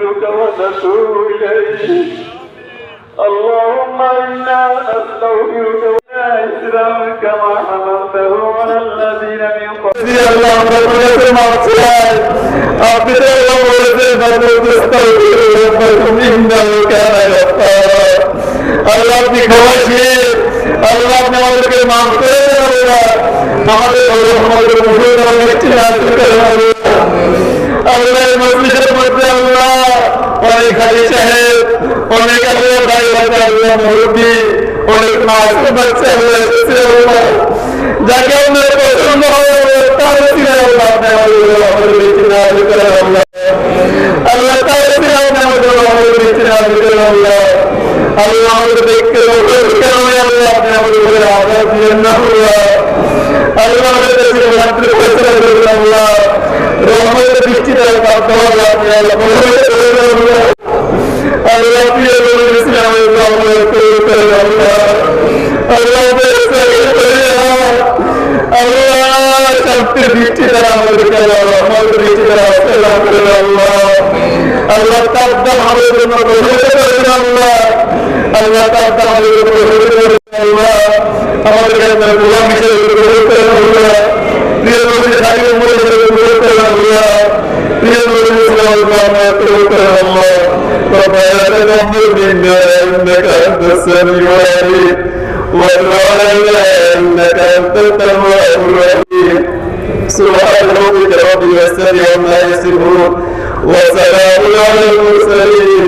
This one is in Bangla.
نستغفرك ونتوب إليك اللهم إنا نستغفرك وإسلام كما حملته على الذين من قبل الله ربنا المغفرة أعطنا الله ولدنا ونستغفر ربكم إنه كان غفارا আল্লাহ আপনি ক্ষমাশীল আল্লাহ আপনি আমাদেরকে মাফ করে দেন আল্লাহ আমাদের আমাদের মুখের একটি उन्हें खली शहर उन्हें कभी भाई बता हुआ मुर्गी उन्हें मास के बच्चे हुए से हुआ। जाके उन्हें पसंद हो, तारे सिरा उठाने वाले और बेचना कर रहा अल्लाह तारे सिरा उठाने वाले और बेचना कर रहा अल्लाह उनको देख के लोग करो या अल्लाह अपने आप को आधा जीवन ना हुआ। अल्लाह ने तेरे को अंतर फैसला कर रहा अल्लाह रोहमत बिस्ती तरह का तो अल्लाह ने अल्लाह আল্লাহ তার দাম করেন আল্লাহ আল্লাহ তার দাম আল্লাহ আমাদের কাছে গোলাম হিসেবে গ্রহণ করেন আল্লাহ প্রিয় নবীর সাহিত্য মনে গ্রহণ করেন আল্লাহ প্রিয় নবীর ইসলাম গ্রহণ ربنا تقبل منا انك انت السميع العليم وتب انك انت التواب الرحيم سبحان ربك رب العزة عما يصفون وسلام على المرسلين